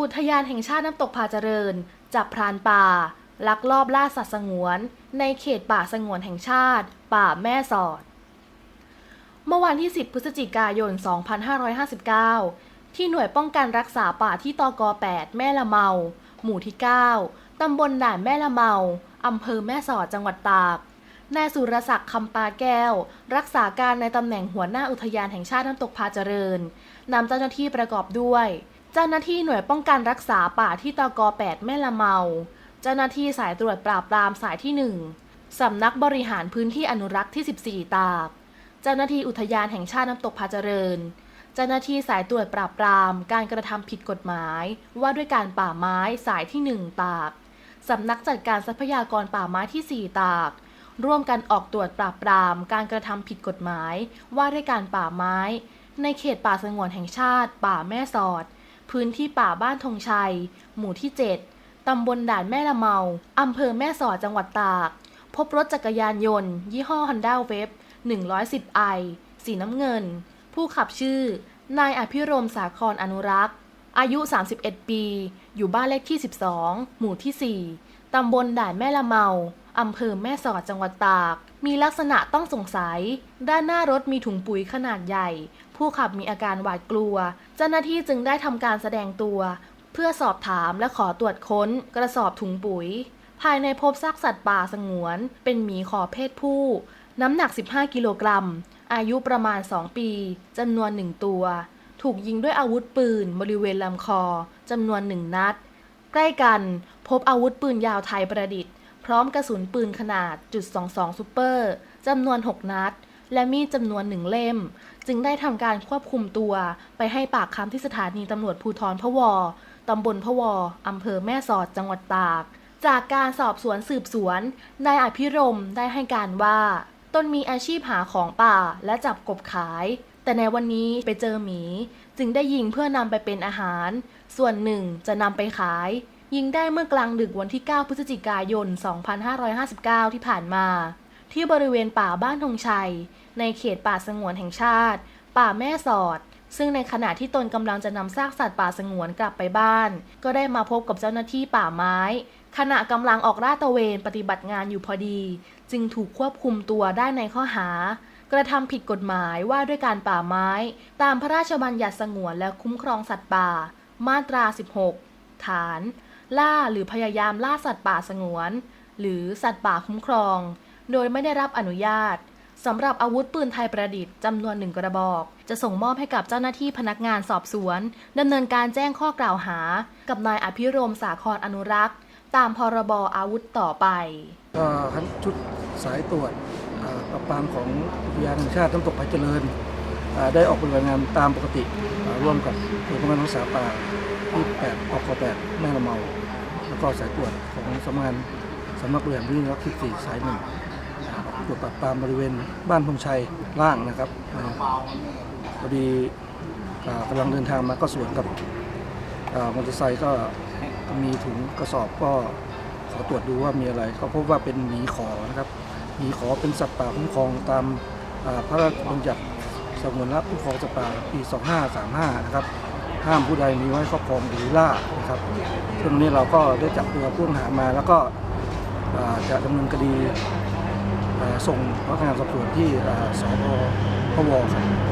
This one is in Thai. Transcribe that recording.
อุทยานแห่งชาติน้ำตกผาเจริญ จับพรานป่า ลักลอบล่าสัตว์สงวน ในเขตป่าสงวนแห่งชาติ ป่าแม่สอด เมื่อวันที่ 10 พฤศจิกายน 2559 ที่หน่วยป้องกันรักษาป่าที่ตก 8 แม่ละเมา หมู่ที่ 9 ตำบลด่านแม่ละเมา อำเภอแม่สอดจังหวัดตาก นายสุรศักดิ์คำปาแก้ว รักษาการในตำแหน่งหัวหน้าอุทยานแห่งชาติน้ำตกพาเจริญนำเจ้าหน้าที่ประกอบด้วย เจ้าหน้าที่หน่วยป้องกันรักษาป่าที่ตก8แม่ละเมา เจ้าหน้าที่สายตรวจปราบปรามสายที่ 1 สำนักบริหารพื้นที่อนุรักษ์ที่ 14 ตากเจ้าหน้าที่อุทยานแห่งชาติน้ำตกพาเจริญ เจ้าหน้าที่สายตรวจปราบปรามการกระทำผิดกฎหมาย ว่าด้วยการป่าไม้สายที่ 1 ตากสำนักจัดการทรัพยากรป่าไม้ที่ 4 ตากร่วมกันออกตรวจปราบปรามการกระทำผิดกฎหมาย ว่าด้วยการป่าไม้ ในเขตป่าสงวนแห่งชาติ ป่าแม่สอด พื้นที่ป่าบ้านธงชัย หมู่ที่ 7 ตำบลด่านแม่ละเมา อำเภอแม่สอดจังหวัดตาก พบรถจักรยานยนต์ ยี่ห้อ Honda w a v 110i สีน้ำเงิน ผู้ขับชื่อ นายอภิรมสาครอนุรักษ์ อายุ 31 ปี อยู่บ้านเลขที่ 12 หมู่ที่ 4 ตำบลด่านแม่ละเมาอำเภอแม่สอดจังหวัดตาก มีลักษณะต้องสงสัย ด้านหน้ารถมีถุงปุ๋ยขนาดใหญ่ ผู้ขับมีอาการหวาดกลัว เจ้าหน้าที่จึงได้ทำการแสดงตัว เพื่อสอบถามและขอตรวจค้น กระสอบถุงปุ๋ย ภายในพบซากสัตว์ป่าสงวน เป็นหมีขอเพศผู้ น้ำหนัก 15 กิโลกรัม อายุประมาณ 2 ปีจำนวน 1 ตัว ถูกยิงด้วยอาวุธปืน บริเวณลำคอจำนวน1นัด ใกล้กันพบอาวุธปืนยาวไทยประดิษฐ์ พร้อมกระสุนปืนขนาดจุด22ซูเปอร์จำนวน 6 นัด และมีดจำนวนหนึ่งเล่ม จึงได้ทำการควบคุมตัว ไปให้ปากคำที่สถานีตำรวจภูธรพะวอตำบลพะวออำเภอแม่สอดจังหวัดตาก จากการสอบสวนสืบสวน นายอภิรมย์ได้ให้การว่า ตนมีอาชีพหาของป่าและจับกบขาย แต่ในวันนี้ไปเจอหมี จึงได้ยิงเพื่อนำไปเป็นอาหาร ส่วนหนึ่งจะนำไปขาย ยิงได้เมื่อกลางดึกวันที่ 9 พฤศจิกายน 2559 ที่ผ่านมา ที่บริเวณป่าบ้านธงชัย ในเขตป่าสงวนแห่งชาติ ป่าแม่สอด ซึ่งในขณะที่ตนกำลังจะนำซากสัตว์ป่าสงวนกลับไปบ้าน ก็ได้มาพบกับเจ้าหน้าที่ป่าไม้ ขณะกำลังออกลาดตระเวนปฏิบัติงานอยู่พอดี จึงถูกควบคุมตัวได้ในข้อหากระทำผิดกฎหมายว่าด้วยการป่าไม้ ตามพระราชบัญญัติสงวนและคุ้มครองสัตว์ป่า มาตรา 16 ฐาน ล่าหรือพยายามล่าสัตว์ป่าสงวน หรือสัตว์ป่าคุ้มครอง โดยไม่ได้รับอนุญาตสำหรับอาวุธปืนไทยประดิษฐ์จำนวนหนึ่งกระบอก จะส่งมอบให้กับเจ้าหน้าที่พนักงานสอบสวนดำเนินการแจ้งข้อกล่าวหา กับนายอภิรมสาครอนุรักษ์ ตามพรบอาวุธต่อไป ก็ทั้งชุดสายตรวจปราบปามของอุทยานแห่งชาติน้ำตกไผ่เจริญ ได้ออกปฏิบัติงานตามปกติร่วมกับหน่วยป้องกันรักษาป่าที่8อค8แม่ละเมา แล้วก็สายตรวจของสำนักงานสำนักบริหารพื้นที่รักที่สี่สายหนึ่ง ตรวจปราบปรามบริเวณบ้านพงชัยล่างนะครับพอดีกำลังเดินทางมาก็สวนกับมอเตอร์ไซค์ก็มีถุงกระสอบก็ขอตรวจดูว่ามีอะไรก็พบว่าเป็นหมีขอนะครับหมีขอเป็นสัตว์ป่าคุ้มครองตามพระราชบัญญัติสงวนและคุ้มครองสัตว์ป่าปี 2535 นะครับห้ามผู้ใดมีไว้ครอบครองหรือล่านะครับซึ่งวันนี้เราก็ได้จับตัวผู้ต้องหามาแล้วก็จะดำเนินคดี ส่งพนักงานสอบสวนที่สพพวครับ